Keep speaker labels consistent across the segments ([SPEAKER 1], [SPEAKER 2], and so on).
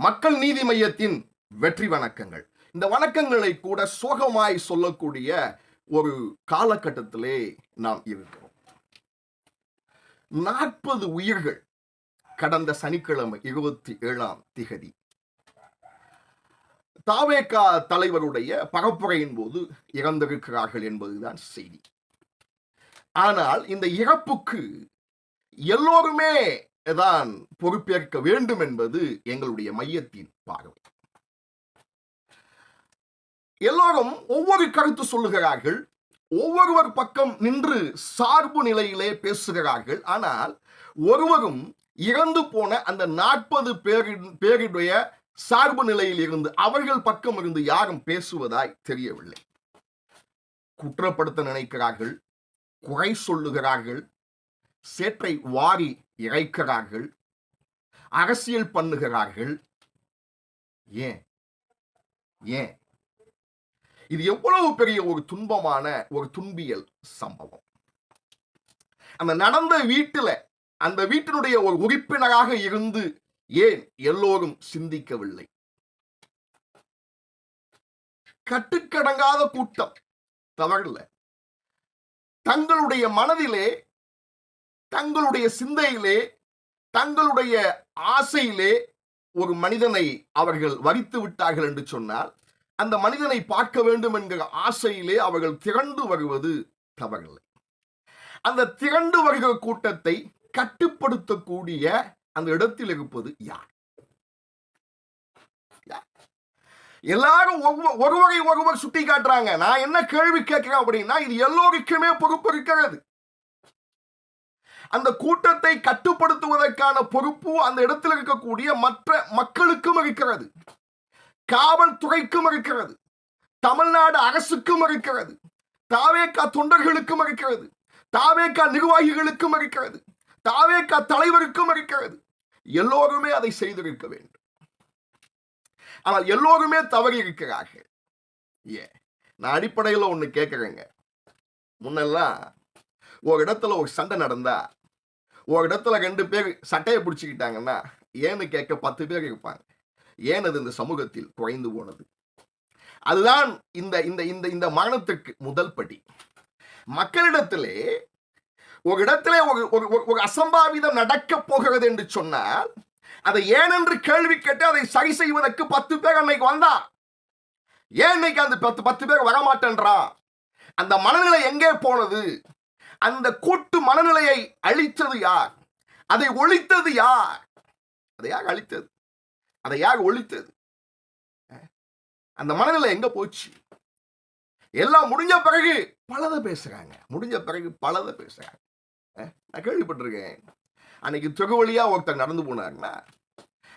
[SPEAKER 1] மக்கள் நீதி மையத்தின் வெற்றி வணக்கங்கள். இந்த வணக்கங்களை கூட சோகமாய் சொல்லக்கூடிய ஒரு காலகட்டத்திலே நாம் இருக்கிறோம். நாற்பது உயிர்கள் கடந்த சனிக்கிழமை இருபத்தி ஏழாம் திகதி. தாவேகா தலைவருடைய பரப்புரையின் போது இறந்திருக்கிறார்கள் என்பதுதான் செய்தி. ஆனால் இந்த இறப்புக்கு எல்லோருமே தான் பொறுப்பேற்க வேண்டும் என்பது எங்களுடைய மையத்தின் பார்வை. எல்லோரும் ஒவ்வொரு கருத்து சொல்லுகிறார்கள் ஒவ்வொருவர் பக்கம் நின்று சார்பு நிலையிலே பேசுகிறார்கள் ஆனால் ஒருவரும் இறந்து போன அந்த நாற்பது பேரின் பேருடைய சார்பு நிலையில் இருந்து அவர்கள் பக்கம் இருந்து யாரும் பேசுவதாய் தெரியவில்லை. குற்றப்படுத்த நினைக்கிறார்கள் குறை சொல்லுகிறார்கள் சேற்றை வாரி இறைக்கிறார்கள் அரசியல் பண்ணுகிறார்கள். ஏன்? ஏன்? இது எவ்வளவு பெரிய ஒரு துன்பமான ஒரு துன்பியல் சம்பவம். அந்த நடந்த வீட்டில் அந்த வீட்டினுடைய ஒரு உறுப்பினராக இருந்து ஏன் எல்லோரும் சிந்திக்கவில்லை? கட்டுக்கடங்காத கூட்டம் தவறில்லை. தங்களுடைய மனதிலே தங்களுடைய சிந்தையிலே தங்களுடைய ஆசையிலே ஒரு மனிதனை அவர்கள் வரித்து விட்டார்கள் என்று சொன்னால் அந்த மனிதனை பார்க்க வேண்டும் என்கிற ஆசையிலே அவர்கள் திரண்டு வருவது தவறில்லை. அந்த திரண்டு வருகிற கூட்டத்தை கட்டுப்படுத்தக்கூடிய அந்த இடத்தில் இருப்பது யார்? எல்லாரும் ஒருவரை ஒருவர் சுட்டி காட்டுறாங்க நான் என்ன கேள்வி கேட்கிறேன் அப்படின்னா இது எல்லோருக்குமே பொறுப்பு இருக்கிறது. அந்த கூட்டத்தை கட்டுப்படுத்துவதற்கான பொறுப்பு அந்த இடத்தில் இருக்கக்கூடிய மற்ற மக்களுக்கும் இருக்கிறது. காவல்துறைக்கும் இருக்கிறது. தமிழ்நாடு அரசுக்கும் இருக்கிறது. தாவேக்கா தொண்டர்களுக்கும் இருக்கிறது. தாவேக்கா நிர்வாகிகளுக்கும் இருக்கிறது. தாவேக்கா தலைவருக்கும் இருக்கிறது. எல்லோருமே அதை செய்திருக்க வேண்டும். ஆனால் எல்லோருமே தவறி இருக்கிறார்கள். ஏ நான் அடிப்படையில் ஒன்று கேட்குறேங்க முன்னெல்லாம் ஒரு இடத்துல ஒரு சண்டை நடந்தா ஒரு இடத்துல ரெண்டு பேர் சட்டையை பிடிச்சிக்கிட்டாங்கன்னா ஏன்னு கேட்க பத்து பேர் இருப்பாங்க. ஏனது இந்த சமூகத்தில் குறைந்து போனது? அதுதான் இந்த இந்த இந்த இந்த மரணத்திற்கு முதல் படி. மக்களிடத்திலே ஒரு இடத்திலே ஒரு ஒரு அசம்பாவிதம் நடக்க போகிறது என்று சொன்னால் அதை ஏனென்று கேள்வி கேட்டு அதை சரி செய்வதற்கு பத்து பேர் அன்னைக்கு வந்தா ஏன் இன்னைக்கு அந்த பத்து பத்து பேர் வரமாட்டேன்றான்? அந்த மனநிலை எங்கே போனது? அந்த கூட்டு மனநிலையை அழித்தது யார்? அதை ஒழித்தது யார்? அதை யார் அழித்தது? அதை யார் ஒழித்தது? அந்த மனநிலை எங்க போச்சு? எல்லாம் முடிஞ்ச பிறகு பலதை பேசுறாங்க. முடிஞ்ச பிறகு பலதை பேசுறாங்க. நான் கேள்விப்பட்டிருக்கேன். அன்னைக்கு தொகுவழியா ஒருத்தர் நடந்து போனாருன்னா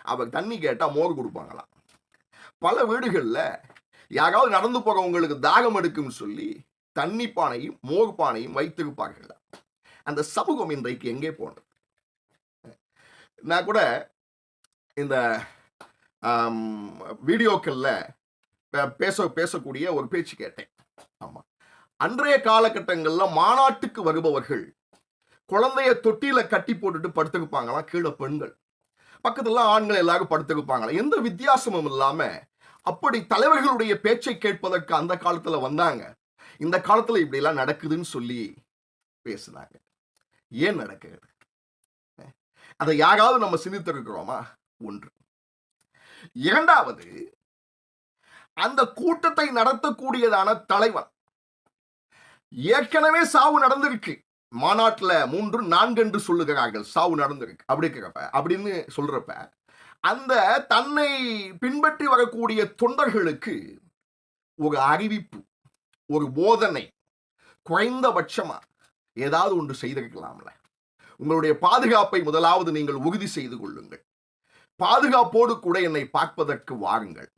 [SPEAKER 1] அவர் தண்ணி கேட்டா மோர் கொடுப்பாங்களாம். பல வீடுகளில் யாராவது நடந்து போகிறவங்களுக்கு தாகம் எடுக்கும்னு சொல்லி தண்ணி பானையும் மோகு பானையும் வைத்திருப்பார்கள். அந்த சமூகம் இன்றைக்கு எங்கே போனது? நான் கூட இந்த வீடியோக்களில் பேச பேசக்கூடிய ஒரு பேச்சு கேட்டேன். ஆமாம் அன்றைய காலகட்டங்களில் மாநாட்டுக்கு வருபவர்கள் குழந்தைய தொட்டியில கட்டி போட்டுட்டு படுத்திருப்பாங்களாம் கீழே பெண்கள். பக்கத்துல ஆண்கள் எல்லாரும் படுத்திருப்பாங்களாம் எந்த வித்தியாசமும் இல்லாம அப்படி தலைவர்களுடைய பேச்சை கேட்பதற்கு அந்த காலத்துல வந்தாங்க. இந்த காலத்துல இப்படி எல்லாம் நடக்குதுன்னு சொல்லி பேசுனாங்க. ஏன் நடக்குது? அதை யாராவது நம்ம சிந்தித்திருக்கிறோமா? ஒன்று. இரண்டாவது அந்த கூட்டத்தை நடத்தக்கூடியதான தலைவன். ஏற்கனவே சாவு நடந்திருக்கு. மாநாட்டுல மூன்று நான்கு என்று சொல்லுகிறார்கள். சாவு நடந்திருக்கு. அப்படிங்கிறப்ப அப்படின்னு சொல்றப்ப அந்த தன்னை பின்பற்றி வரக்கூடிய தொண்டர்களுக்கு ஒரு அறிவிப்பு. ஒரு போதனை குறைந்தபட்சமா ஏதாவது ஒன்று செய்திருக்கலாம்ல. உங்களுடைய பாதுகாப்பை முதலாவது நீங்கள் உறுதி செய்து கொள்ளுங்கள். பாதுகாப்போடு கூட என்னை பார்ப்பதற்கு வாருங்கள்.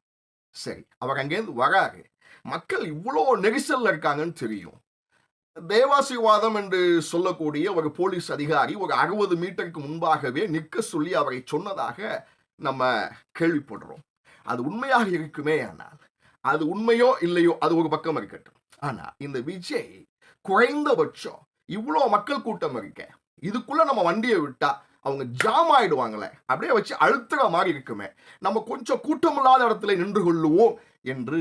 [SPEAKER 1] சரி அவர் அங்கேருந்து வராரு. மக்கள் இவ்வளோ நெரிசல்ல இருக்காங்கன்னு தெரியும். தேவாசிவாதம் என்று சொல்லக்கூடிய ஒரு போலீஸ் அதிகாரி ஒரு அறுபது மீட்டருக்கு முன்பாகவே நிற்க சொல்லி அவரை சொன்னதாக நம்ம கேள்விப்படுறோம். அது உண்மையாக இருக்குமே ஆனால் அது உண்மையோ இல்லையோ அது ஒரு பக்கம் இருக்கட்டும். ஆனா இந்த விஜய் குறைந்தபட்சம் இவ்வளோ மக்கள் கூட்டம் இருக்க இதுக்குள்ள நம்ம வண்டியை விட்டா அவங்க ஜாம் ஆயிடுவாங்களே அப்படியே வச்சு அழுத்துற மாதிரி இருக்குமே. நம்ம கொஞ்சம் கூட்டமில்லாத இடத்துல நின்று கொள்ளுவோம் என்று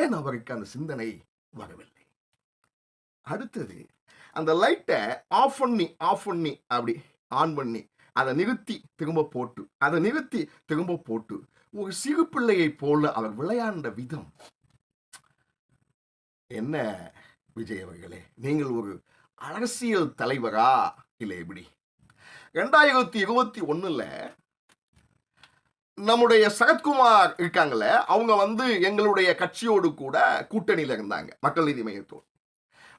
[SPEAKER 1] ஏன் அவருக்கு அந்த சிந்தனை வரவில்லை? அடுத்தது அந்த லைட்டை ஆஃப் பண்ணி ஆஃப் பண்ணி அப்படி ஆன் பண்ணி அதை நிறுத்தி திரும்ப போட்டு அதை நிறுத்தி திரும்ப போட்டு ஒரு சிறு பிள்ளையை போல அவர் விளையாண்ட விதம் என்ன விஜய் அவர்களே? நீங்கள் ஒரு அரசியல் தலைவரா? இல்லை எப்படி? ரெண்டாயிரத்தி இருபத்தி ஒன்றில் நம்முடைய சரத்குமார் இருக்காங்கல்ல அவங்க வந்து எங்களுடைய கட்சியோடு கூட கூட்டணியில் இருந்தாங்க மக்கள் நீதி மையத்தோடு.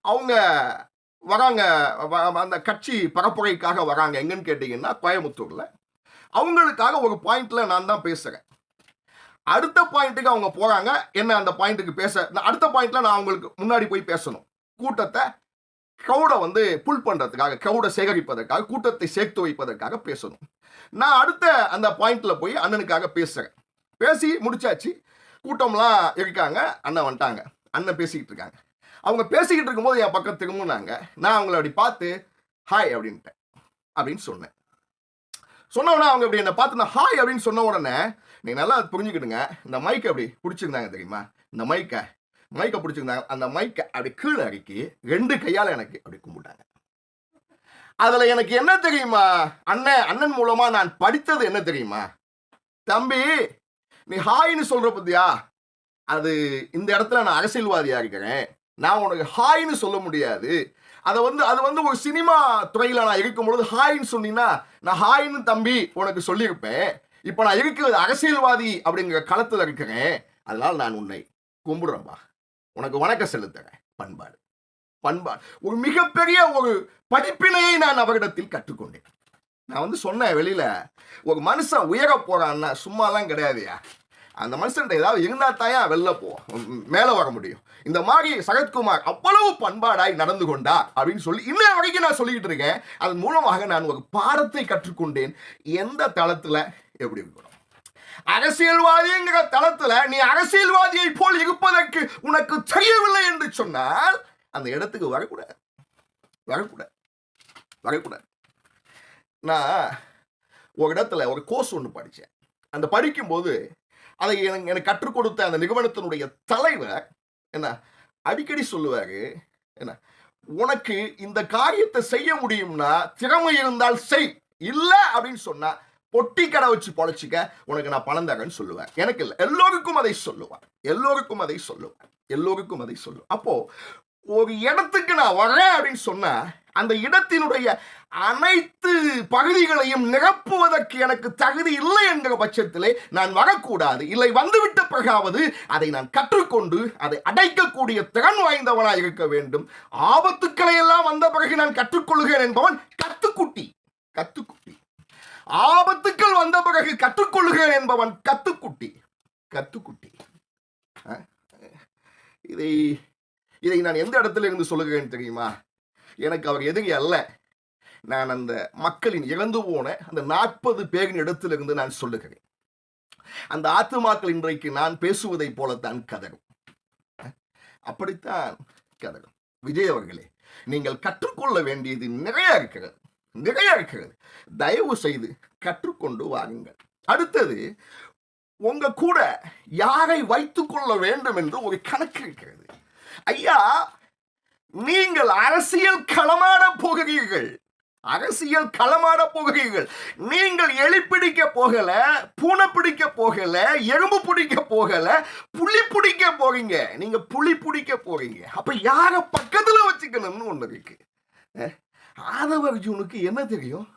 [SPEAKER 1] அவங்க வராங்க வ- அந்த கட்சி பரப்புரைக்காக வராங்க எங்கன்னு கேட்டிங்கன்னா கோயம்புத்தூரில். அவங்களுக்காக ஒரு பாயிண்ட்ல நான் தான் பேசுகிறேன் அடுத்த பாயிண்ட்டுக்கு அவங்க போகிறாங்க என்ன அந்த பாயிண்ட்டுக்கு பேச நான் அடுத்த பாயிண்ட்ல நான் அவங்களுக்கு முன்னாடி போய் பேசணும். கூட்டத்தை க்ரௌடை வந்து புல் பண்ணுறதுக்காக க்ரௌடை சேகரிப்பதற்காக கூட்டத்தை சேர்த்து வைப்பதற்காக பேசணும். நான் அடுத்த அந்த பாயிண்ட்ல போய் அண்ணனுக்காக பேசுகிறேன் பேசி முடிச்சாச்சு. கூட்டம்லாம் இருக்காங்க. அண்ணன் வந்துட்டாங்க. அண்ணன் பேசிக்கிட்டு இருக்காங்க. அவங்க பேசிக்கிட்டு இருக்கும்போது என் பக்கம் திரும்பினாங்க. நான் அவங்கள அப்படி பார்த்து ஹாய் அப்படின்ட்டேன். அப்படின்னு சொன்னேன். சொன்ன உடனே அவங்க அப்படி என்னை பார்த்து நான் ஹாய் அப்படின்னு சொன்ன உடனே நீங்கள் நல்லா புரிஞ்சுக்கிடுங்க. இந்த மைக்கை அப்படி பிடிச்சிருந்தாங்க தெரியுமா? இந்த மைக்கை மைக்கை பிடிச்சிருந்தாங்க. அந்த மைக்கை அப்படி கீழே இறக்கி ரெண்டு கையால் எனக்கு அப்படி கும்பிட்டாங்க. அதில் எனக்கு என்ன தெரியுமா? அண்ணன் அண்ணன் மூலமாக நான் படித்தது என்ன தெரியுமா? தம்பி நீ ஹாய்னு சொல்கிற பத்தியா? அது இந்த இடத்துல நான் அரசியல்வாதியாக இருக்கிறேன். நான் உனக்கு ஹாய்னு சொல்ல முடியாது. அதை வந்து அது வந்து ஒரு சினிமா துறையில் நான் இருக்கும் பொழுது ஹாய்ன்னு சொன்னீங்கன்னா நான் ஹாய்னு தம்பி உனக்கு சொல்லியிருப்பேன். இப்போ நான் இருக்கிறது அரசியல்வாதி அப்படிங்கிற களத்தில் இருக்கிறேன்? அதனால் நான் உன்னை கும்பிடுறேன்பா உனக்கு வணக்கம் செலுத்துறேன் பண்பாடு. பண்பாடு. ஒரு மிகப்பெரிய ஒரு படிப்பினையை நான் அவரிடத்தில் கற்றுக்கொண்டேன். நான் வந்து சொன்னேன் வெளியில ஒரு மனுஷன் உயர போறான்னா சும்மாலாம் கிடையாதுயா. அந்த மனுஷன்ட்ட ஏதாவது இருந்தா தாயா வெளில போவோம் மேலே வர முடியும். இந்த மாதிரி சரத்குமார் அவ்வளவு பண்பாடாய் நடந்து கொண்டார் அப்படின்னு சொல்லி இன்ன வரைக்கும் நான் சொல்லிக்கிட்டு இருக்கேன். அதன் மூலமாக நான் ஒரு பாடத்தை கற்றுக்கொண்டேன். எந்த தளத்துல எப்படி இருக்கணும் அரசியல்வாதிங்கிற தளத்துல நீ அரசியல்வாதியை போல் இருப்பதற்கு உனக்கு தெரியவில்லை என்று சொன்னால் அந்த இடத்துக்கு வரக்கூடாது. வரக்கூடாது. வரக்கூடாது. நான் ஒரு இடத்துல ஒரு கோர்ஸ் ஒன்று படித்தேன் அந்த படிக்கும்போது அதை எனக்கு எனக்கு கற்றுக் கொடுத்த அந்த நிறுவனத்தினுடைய தலைவர் என்ன அடிக்கடி சொல்லுவார் என்ன உனக்கு இந்த காரியத்தை செய்ய முடியும்னா திறமை இருந்தால் செய். இல்லை அப்படின்னு சொன்னால் பொட்டி கடை வச்சு பொழைச்சிக்க உனக்கு நான் பணம் தரேன்னு சொல்லுவேன். எனக்கு இல்லை. எல்லோருக்கும் அதை சொல்லுவார் எல்லோருக்கும் அதை சொல்லுவார் எல்லோருக்கும் அதை சொல்லுவேன். அப்போ ஒரு இடத்துக்கு நான் வரேன் அப்படின்னு சொன்னா அந்த இடத்தினுடைய அனைத்து பகுதிகளையும் நிரப்புவதற்கு எனக்கு தகுதி இல்லை என்கிற பட்சத்திலே நான் வரக்கூடாது. இல்லை வந்துவிட்ட பிறகாவது அதை நான் கற்றுக்கொண்டு அதை அடைக்கக்கூடிய திறன் வாய்ந்தவனாய் இருக்க வேண்டும். ஆபத்துக்களை எல்லாம் வந்த பிறகு நான் கற்றுக்கொள்கிறேன் என்பவன் கத்துக்குட்டி. கத்துக்குட்டி. ஆபத்துக்கள் வந்த பிறகு கற்றுக்கொள்கிறேன் என்பவன் கத்துக்குட்டி. கத்துக்குட்டி. இதை இதை நான் எந்த இடத்துல இருந்து சொல்லுகிறேன் தெரியுமா? எனக்கு அவர் எதிரி அல்ல. நான் அந்த மக்களின் இறந்து போன அந்த நாற்பது பேரின் இடத்திலிருந்து நான் சொல்லுகிறேன். அந்த ஆத்துமாக்கள் இன்றைக்கு நான் பேசுவதைப் போலத்தான் கதரும் அப்படித்தான் கதரும் விஜய் அவர்களே நீங்கள் கற்றுக்கொள்ள வேண்டியது நிறைய இருக்கிறது. நிறைய இருக்கிறது தயவு செய்து கற்றுக்கொண்டு வாருங்கள். அடுத்தது உங்க கூட யாரை வைத்துக்கொள்ள வேண்டும் என்று ஒரு கணக்கு இருக்கிறது. ஐயா நீங்கள் அரசியல் களமாட போகிறீர்கள். அரசியல் களமாட போகிறீர்கள். நீங்கள் எலி பிடிக்க போகல பூனை பிடிக்க போகல எறும்பு பிடிக்க போகல புளி பிடிக்க போறீங்க. நீங்க புளி பிடிக்க போறீங்க. அப்ப யார பக்கத்துல வச்சுக்கணும்னு ஒண்ணு இருக்கு. ஆதவ அர்ஜுனுக்கு என்ன தெரியும்?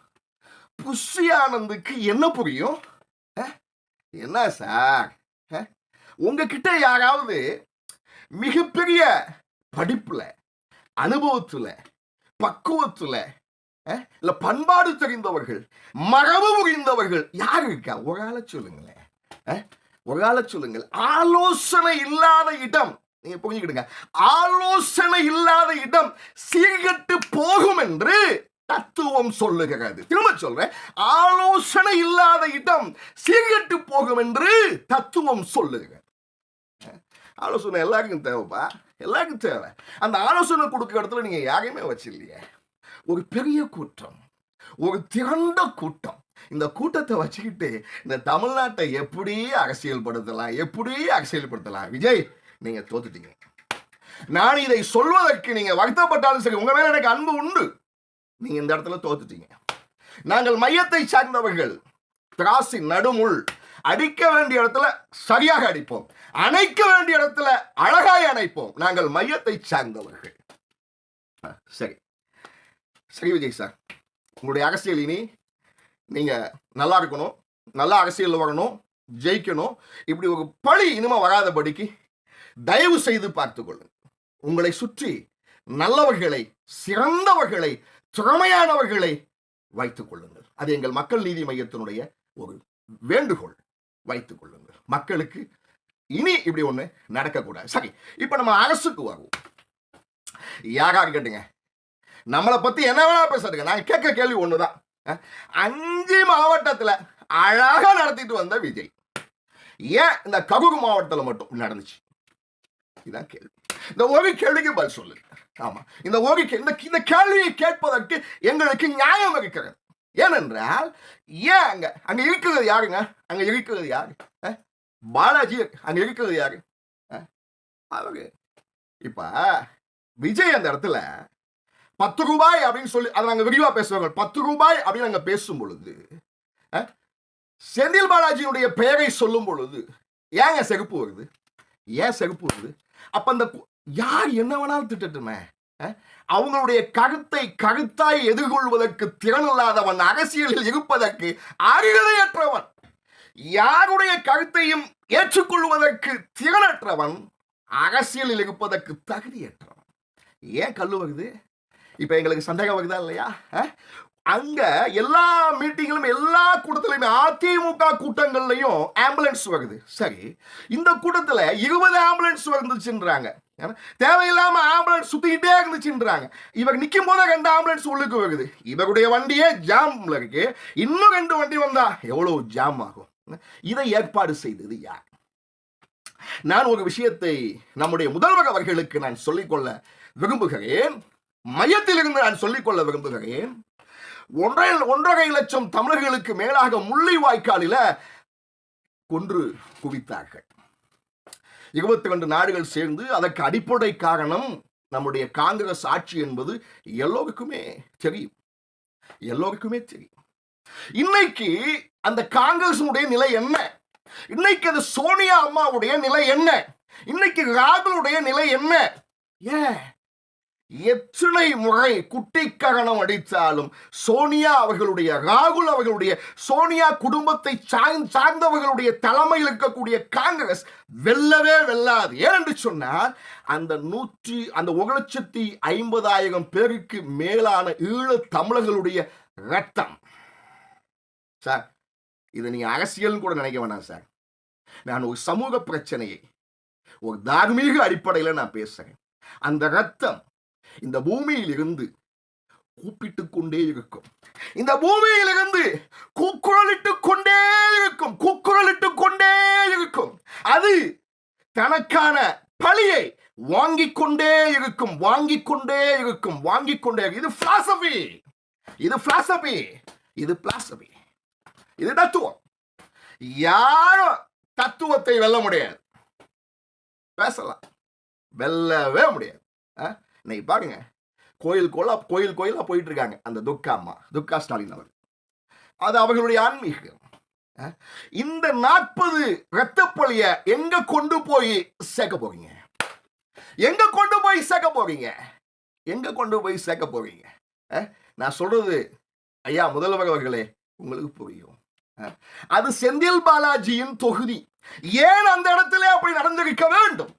[SPEAKER 1] புஷி ஆனந்துக்கு என்ன புரியும்? என்ன சார்? உங்ககிட்ட யாராவது மிகப்பெரிய படிப்புல அனுபவத்துல பக்குவத்துல இல்ல பண்பாடு தெரிந்தவர்கள் மரபு புரிந்தவர்கள் யார் இருக்கா? ஒரு ஆளை சொல்லுங்களேன். ஒரு ஆளை சொல்லுங்கள். ஆலோசனை இல்லாத இடம். நீங்க புரிஞ்சுக்கிடுங்க. ஆலோசனை இல்லாத இடம் சீர்கட்டு போகும் என்று தத்துவம் சொல்லுகிறது. திரும்ப சொல்றேன். ஆலோசனை இல்லாத இடம் சீர்கட்டு போகும் என்று தத்துவம் சொல்லுகிறது. ஆலோசனை எல்லாருக்கும் தேவைப்பா? எல்லாருக்கும் தேவை. அந்த ஆலோசனை கொடுக்குற இடத்துல நீங்க யாரையுமே வச்சில்லையே ஒரு பெரிய கூட்டம் ஒரு திரண்ட கூட்டம். இந்த கூட்டத்தை வச்சுக்கிட்டு இந்த தமிழ்நாட்டை எப்படி அரசியல்படுத்தலாம்? எப்படி அரசியல்படுத்தலாம்? விஜய் நீங்க தோத்துட்டீங்க. நான் இதை சொல்வதற்கு நீங்க வருத்தப்பட்டாலும் சரி உங்க மேல எனக்கு அன்பு உண்டு. நீங்க இந்த இடத்துல தோத்துட்டீங்க. நாங்கள் மையத்தை சார்ந்தவர்கள் திராசி நடுமுள் அடிக்க வேண்டிய இடத்துல சரியாக அடிப்போம். அணைக்க வேண்டிய இடத்துல அழகாய் அணைப்போம். நாங்கள் மையத்தை சார்ந்தவர்கள். ஆ, சரி. சரி விஜய் சார். உங்களுடைய அரசியல் இனி நீங்க நல்லா இருக்கணும். நல்லா அரசியல் வரணும். ஜெயிக்கணும். இப்படி ஒரு பழி இனிமே வராதபடிக்கு தயவு செய்து பார்த்து கொள்ளுங்கள் உங்களை சுற்றி நல்லவர்களை சிறந்தவர்களை திறமையானவர்களை வைத்துக் கொள்ளுங்கள். அது எங்கள் மக்கள் நீதி மையத்தினுடைய ஒரு வேண்டுகோள். வைத்துக் கொள்ளுங்கள். மக்களுக்கு இனி இப்படி ஒண்ணு நடக்கக்கூடாது. சரி இப்ப நம்ம அரசுக்கு வருவோம். யாரா கேட்டுங்க. நம்மளை பத்தி என்ன வேணா பேசுறதுங்க. நான் கேட்க கேள்வி ஒண்ணுதான். அஹ், அஞ்சு மாவட்டத்துல அழகா நடத்திட்டு வந்த விஜய். ஏன் இந்த கரூர் மாவட்டத்துல மட்டும் நடந்துச்சு? இதான் கேள்வி. இந்த ஒரு கேள்விக்கு பதில் சொல்லு. ஆமா. இந்த ஒரு இந்த இந்த கேள்வியை கேட்பதற்கு எங்களுக்கு நியாயம் இருக்கிறது. ஏனென்றால் ஏன் அங்க அங்க இருக்கிறது யாருங்க? அங்க இருக்கிறது யாரு? பாலாஜி அங்க இருக்கிறது யாரு? அஹ்? அவரு. இப்ப விஜய் அந்த இடத்துல பத்து ரூபாய் அப்படின்னு சொல்லி அதை நாங்கள் விரிவாக பேசுவாங்க பத்து ரூபாய் அப்படின்னு நாங்கள் பேசும் பொழுது செந்தில் பாலாஜியுடைய பெயரை சொல்லும் பொழுது ஏங்க செருப்பு வருது? ஏன் செருப்பு வருது? அப்ப அந்த யார் என்ன வேணாலும் திட்டட்டுமே அவங்களுடைய கருத்தை கருத்தாய் எதிர்கொள்வதற்கு திறன் இல்லாதவன் அரசியலில் இருப்பதற்கு அருகதையற்றவன். யாருடைய கருத்தையும் ஏற்றுக்கொள்வதற்கு திறனற்றவன் அரசியலில் இருப்பதற்கு தகுதியற்றவன். ஏன் கல்லு வருது? இப்ப எங்களுக்கு சந்தேகம் வருதா இல்லையா? அங்க எல்லா மீட்டிங்கிலும் எல்லா கூட்டத்திலுமே அதிமுக கூட்டங்கள்லயும் ஆம்புலன்ஸ் வருது. சரி இந்த கூட்டத்துல இருபது ஆம்புலன்ஸ் வந்துச்சுன்றாங்க. ஏன்னா, தேவையில்லாம ஆம்புலன்ஸ் சுத்திக்கிட்டே இருந்துச்சுன்றாங்க. இவர் நிற்கும் போது ரெண்டு ஆம்புலன்ஸ் உள்ளுக்கு வருது. இவருடைய வண்டியே ஜாம்ல இருக்கு. இன்னும் ரெண்டு வண்டி வந்தா எவ்வளவு ஜாம் ஆகும்? இதை ஏற்பாடு செய்தது யார்? நான் ஒரு விஷயத்தை நம்முடைய முதல்வர் அவர்களுக்கு நான் சொல்லிக்கொள்ள விரும்புகிறேன். மையத்திலிருந்து நான் சொல்லிக்கொள்ள விரும்புகிறேன். ஒன்றரை ஒன்றரை லட்சம் தமிழர்களுக்கு மேலாக முள்ளிவாய்க்காலில கொன்று குவித்தார்கள். இருபத்தி ரெண்டு நாடுகள் சேர்ந்து அதற்கு அடிப்படை காரணம் நம்முடைய காங்கிரஸ் ஆட்சி என்பது எல்லோருக்குமே தெரியும். எல்லோருக்குமே தெரியும். இன்னைக்கு அந்த காங்கிரசுடைய நிலை என்ன? இன்னைக்கு அது சோனியா அம்மாவுடைய நிலை என்ன? இன்னைக்கு ராகுலுடைய நிலை என்ன? ஏன்? எத்தனை முறை குட்டிக்கரணம் அடித்தாலும் சோனியா அவர்களுடைய ராகுல் அவர்களுடைய சோனியா குடும்பத்தை சார்ந்தவர்களுடைய தலைமையில் இருக்கக்கூடிய காங்கிரஸ் வெல்லவே வெல்லாது. ஏனென்று சொன்னால் அந்த நூற்றி அந்த ஒரு லட்சத்தி ஐம்பதாயிரம் பேருக்கு மேலான ஈழ தமிழர்களுடைய ரத்தம். சார் இதை நீங்கள் அரசியல்னு கூட நினைக்க வேணாம் சார். நான் ஒரு சமூக பிரச்சனையை ஒரு தார்மீக அடிப்படையில் நான் பேசுறேன். அந்த ரத்தம் இந்த பூமியிலிருந்து கூப்பிட்டு கொண்டே இருக்கும். இந்த பூமியிலிருந்து கூக்குரலிட்டு கொண்டே இருக்கும். கூக்குரலிட்டு கொண்டே இருக்கும். அது தனக்கான பழியை வாங்கிக் கொண்டே இருக்கும். வாங்கிக் கொண்டே இருக்கும். வாங்கிக் கொண்டே இருக்கும். இது பிலாசபி இது பிலாசபி இது பிலாசபி இது தத்துவம். யாரும் தத்துவத்தை வெல்ல முடியாது. பேசலாம். வெல்லவே முடியாது. ஆ? இன்னைக்கு பாருங்க. கோயில் கோலா கோயில் கோயிலாக போயிட்டு இருக்காங்க அந்த துக்கா அம்மா துக்கா ஸ்டாலின் அவர் அது அவர்களுடைய ஆன்மீகம். ஆ? இந்த நாற்பது ரத்தப்பொழிய எங்க கொண்டு போய் சேர்க்க போறீங்க? எங்க கொண்டு போய் சேர்க்க போறீங்க? எங்க கொண்டு போய் சேர்க்க போறீங்க? ஆ? நான் சொல்றது ஐயா முதல்வர் அவர்களே உங்களுக்கு புரியும். ஆ? அது செந்தில் பாலாஜியின் தொகுதி. ஏன் அந்த இடத்துல அப்படி நடந்திருக்க வேண்டும்?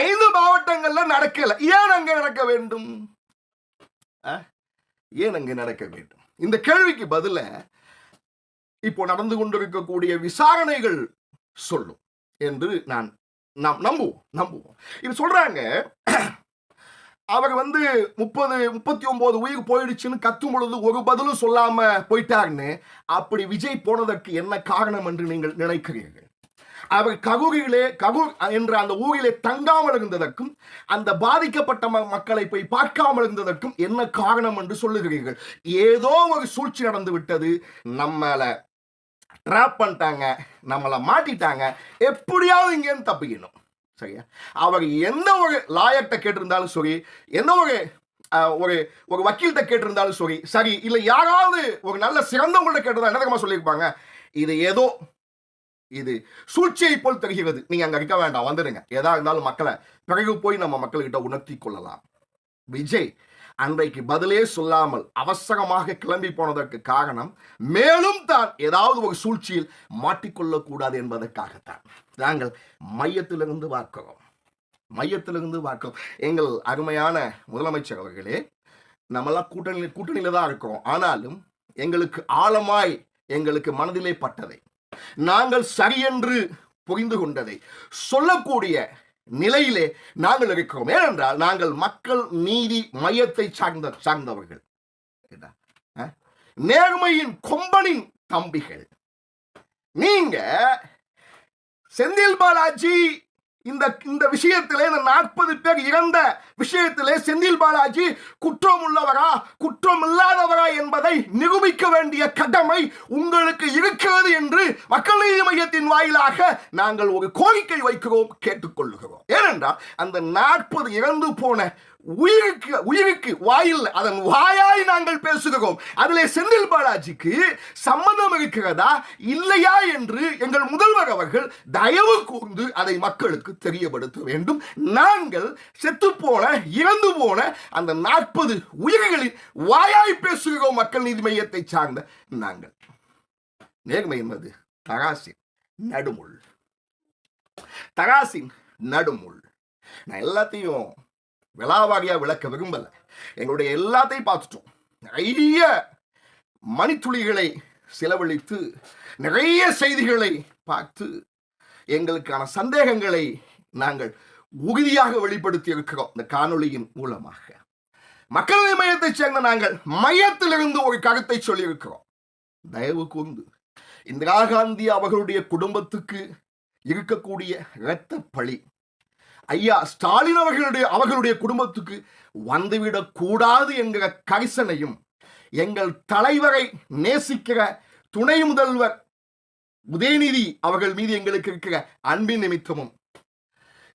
[SPEAKER 1] ஐந்து மாவட்டங்கள்ல நடக்கல. ஏன் அங்க நடக்க வேண்டும்? ஏன் அங்க நடக்க வேண்டும்? இந்த கேள்விக்கு பதில இப்போ நடந்து கொண்டிருக்கக்கூடிய விசாரணைகள் சொல்லும் என்று நான் நாம் நம்புவோம் நம்புவோம். இது சொல்றாங்க அவர் வந்து முப்பது முப்பத்தி ஒன்பது உயிர் போயிடுச்சுன்னு கத்தும் பொழுது ஒரு பதிலும் சொல்லாம போயிட்டாருன்னு அப்படி விஜய் போனதற்கு என்ன காரணம் என்று நீங்கள் நினைக்கிறீர்கள்? அவர் ககுகிலே ககு என்ற அந்த ஊரிலே தங்காமல் இருந்ததற்கும் அந்த பாதிக்கப்பட்ட ம- மக்களை போய் பார்க்காமல் இருந்ததற்கும் என்ன காரணம் என்று சொல்லுகிறீர்கள். ஏதோ ஒரு சூழ்ச்சி நடந்து விட்டது நம்மள ட்ராப் பண்ணிட்டாங்க நம்மளை மாட்டிட்டாங்க. எப்படியாவது இங்கேருந்து தப்பிக்கணும். சரியா? அவர் எந்த ஒரு லாயர்கிட்ட கேட்டிருந்தாலும் சரி எந்த ஒரு ஒரு ஒரு வக்கீல்கிட்ட கேட்டிருந்தாலும் சரி சரி இல்லை யாராவது ஒரு நல்ல சிறந்தவங்கள்ட்ட கேட்டிருந்தா என்ன தெரியுமா சொல்லியிருப்பாங்க? இது ஏதோ இது சூழ்ச்சியை போல் தெரிகிறது. நீங்க அங்க இருக்க வேண்டாம் வந்துடுங்க ஏதா இருந்தாலும் மக்களை பிறகு போய் நம்ம மக்கள்கிட்ட உணர்த்தி கொள்ளலாம். விஜய் அன்றைக்கு பதிலே சொல்லாமல் அவசரமாக கிளம்பி போனதற்கு காரணம் மேலும் தான் ஏதாவது ஒரு சூழ்ச்சியில் மாட்டிக்கொள்ளக்கூடாது என்பதற்காகத்தான். நாங்கள் மையத்திலிருந்து பார்க்கிறோம். மையத்திலிருந்து பார்க்கிறோம். எங்கள் அருமையான முதலமைச்சர் அவர்களே நம்மளாம் கூட்டணி கூட்டணியில தான் இருக்கிறோம். ஆனாலும் எங்களுக்கு ஆழமாய் எங்களுக்கு மனதிலே பட்டதை நாங்கள் சரியென்று புரிந்து கொண்டதை சொல்லக்கூடிய நிலையிலே நாங்கள் இருக்கிறோம். ஏனென்றால் நாங்கள் மக்கள் நீதி மையத்தை சார்ந்த சார்ந்தவர்கள். நேர்மையின் கொம்பனின் தம்பிகள். நீங்க செந்தில் பாலாஜி இந்த இந்த விஷயத்திலே இந்த நாற்பது பேர் இறந்த விஷயத்திலே செந்தில் பாலாஜி குற்றம் உள்ளவரா குற்றம் இல்லாதவரா என்பதை நிரூபிக்க வேண்டிய கடமை உங்களுக்கு இருக்கிறது என்று மக்கள் நீதி மையத்தின் வாயிலாக நாங்கள் ஒரு கோரிக்கை வைக்கிறோம் கேட்டுக்கொள்ளுகிறோம் ஏனென்றால் அந்த நாற்பது இறந்து போன உயிருக்கு உயிருக்கு வாயில் அதன் வாயாய் நாங்கள் பேசுகிறோம். அதிலே செந்தில் பாலாஜிக்கு சம்மந்தம் இருக்கிறதா? இல்லையா என்று எங்கள் முதல்வர் அவர்கள் தயவு கூர்ந்து அதை மக்களுக்கு தெரியப்படுத்த வேண்டும். நாங்கள் செத்துப்போன இறந்து போன அந்த நாற்பது உயிர்களின் வாயாய் பேசுகிறோம் மக்கள் நீதி மையத்தை சார்ந்த நாங்கள். நேர்மை என்பது தராசின் நடுமுள். தராசின் நடுமுள். நான் எல்லாத்தையும் விலாவாரியா விளக்க விரும்பல. எங்களுடைய எல்லாத்தையும் பார்த்துட்டோம். நிறைய மணித்துளிகளை செலவழித்து நிறைய செய்திகளை பார்த்து எங்களுக்கான சந்தேகங்களை நாங்கள் உறுதியாக வெளிப்படுத்தி இருக்கிறோம் இந்த காணொளியின் மூலமாக. மக்களவை மையத்தைச் சேர்ந்த நாங்கள் மையத்திலிருந்து ஒரு கருத்தை சொல்லியிருக்கிறோம். தயவு கூர்ந்து இந்திரா காந்தி அவர்களுடைய குடும்பத்துக்கு இருக்கக்கூடிய இரத்த பழி ஐயா ஸ்டாலின் அவர்களுடைய அவர்களுடைய குடும்பத்துக்கு வந்துவிடக் கூடாது என்கிற கரிசனையும் எங்கள் தலைவரை நேசிக்கிற துணை முதல்வர் உதயநிதி அவர்கள் மீது எங்களுக்கு இருக்கிற அன்பின் நிமித்தமும்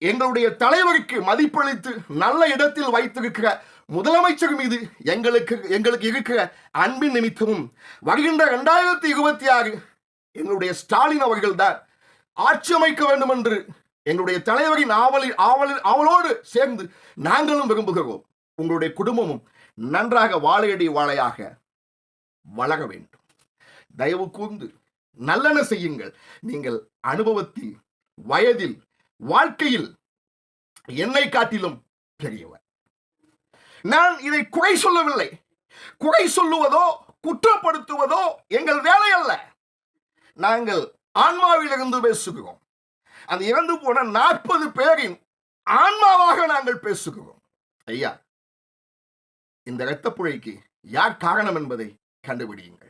[SPEAKER 1] எங்களுடைய தலைவருக்கு மதிப்பளித்து நல்ல இடத்தில் வைத்திருக்கிற முதலமைச்சர் மீது எங்களுக்கு எங்களுக்கு இருக்கிற அன்பின் நிமித்தமும் வருகின்ற இரண்டாயிரத்தி இருபத்தி ஆறு எங்களுடைய ஸ்டாலின் அவர்கள்தான் ஆட்சி அமைக்க வேண்டும் என்று எங்களுடைய தலைவரின் ஆவலில் ஆவலில் ஆவலோடு சேர்ந்து நாங்களும் விரும்புகிறோம். உங்களுடைய குடும்பமும் நன்றாக வாழையடி வாழையாக வளர வேண்டும். தயவு கூர்ந்து நல்லன செய்யுங்கள். நீங்கள் அனுபவத்தில் வயதில் வாழ்க்கையில் என்னை காட்டிலும் பெரியவர். நான் இதை குறை சொல்லவில்லை. குறை சொல்லுவதோ குற்றப்படுத்துவதோ எங்கள் வேலை அல்ல நாங்கள் ஆன்மாவிலிருந்து பேசுகிறோம். அந்த இறந்து போன நாற்பது பேரின் ஆன்மாவாக நாங்கள் பேசுகிறோம். ஐயா இந்த இரத்தப்புழைக்கு யார் காரணம் என்பதை கண்டுபிடியுங்கள்.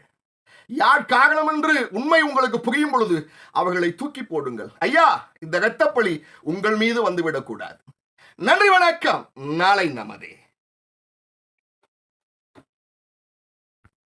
[SPEAKER 1] யார் காரணம் என்று உண்மை உங்களுக்கு புரியும் பொழுது அவர்களை தூக்கி போடுங்கள். ஐயா இந்த இரத்தப்பழி உங்கள் மீது வந்துவிடக்கூடாது நன்றி வணக்கம். நாளை நமதே.